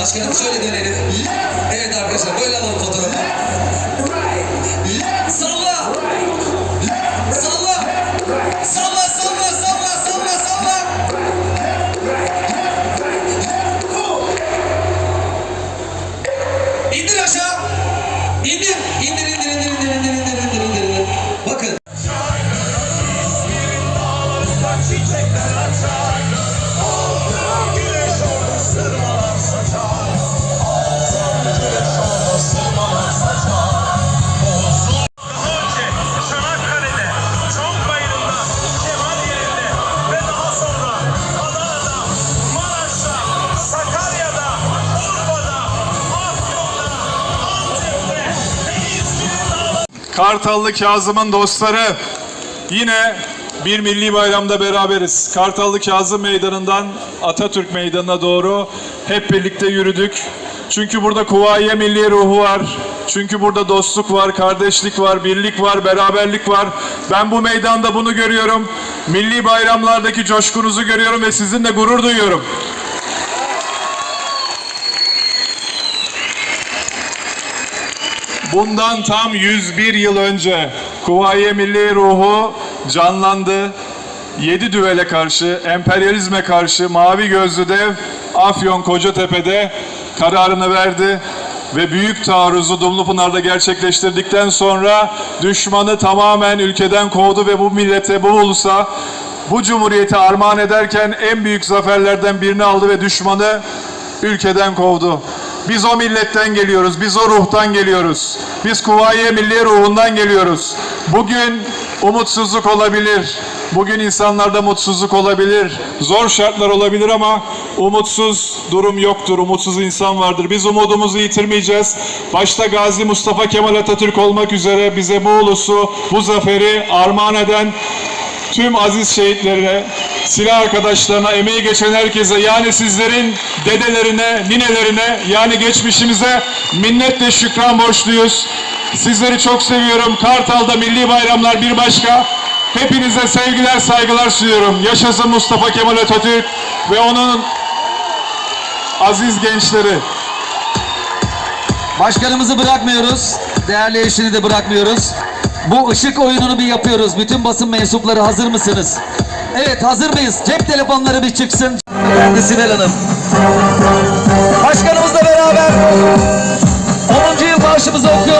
Başkanım şöyle dönelim. Evet arkadaşlar böyle alalım fotoğrafı. Right, left, salla. Right. Kartallı Kazım'ın dostları yine bir milli bayramda beraberiz. Kartallı Kazım Meydanı'ndan Atatürk Meydanı'na doğru hep birlikte yürüdük. Çünkü burada kuvayiye milli ruhu var. Çünkü burada dostluk var, kardeşlik var, birlik var, beraberlik var. Ben bu meydanda bunu görüyorum. Milli bayramlardaki coşkunuzu görüyorum ve sizinle gurur duyuyorum. Bundan tam 101 yıl önce Kuvayi Milli ruhu canlandı. Yedi düvele karşı, emperyalizme karşı mavi gözlü dev Afyon Kocatepe'de kararını verdi ve büyük taarruzu Dumlupınar'da gerçekleştirdikten sonra düşmanı tamamen ülkeden kovdu ve bu millete, bu ulusa, bu cumhuriyeti armağan ederken en büyük zaferlerden birini aldı ve düşmanı ülkeden kovdu. Biz o milletten geliyoruz, biz o ruhtan geliyoruz. Biz Kuvayiye Milli ruhundan geliyoruz. Bugün umutsuzluk olabilir. Bugün insanlarda mutsuzluk olabilir. Zor şartlar olabilir ama umutsuz durum yoktur. Umutsuz insan vardır. Biz umudumuzu yitirmeyeceğiz. Başta Gazi Mustafa Kemal Atatürk olmak üzere bize bu ulusu, bu zaferi armağan eden tüm aziz şehitlerine, silah arkadaşlarına, emeği geçen herkese yani sizlerin dedelerine, ninelerine yani geçmişimize minnetle şükran borçluyuz. Sizleri çok seviyorum. Kartal'da milli bayramlar bir başka. Hepinize sevgiler, saygılar sunuyorum. Yaşasın Mustafa Kemal Atatürk ve onun aziz gençleri. Başkanımızı bırakmıyoruz. Değerli eşini de bırakmıyoruz. Bu ışık oyununu bir yapıyoruz. Bütün basın mensupları hazır mısınız? Evet hazır mıyız? Cep telefonları bir çıksın. Geldi Sibel Hanım. Başkanımızla beraber 10. yıl marşımızı okuyoruz.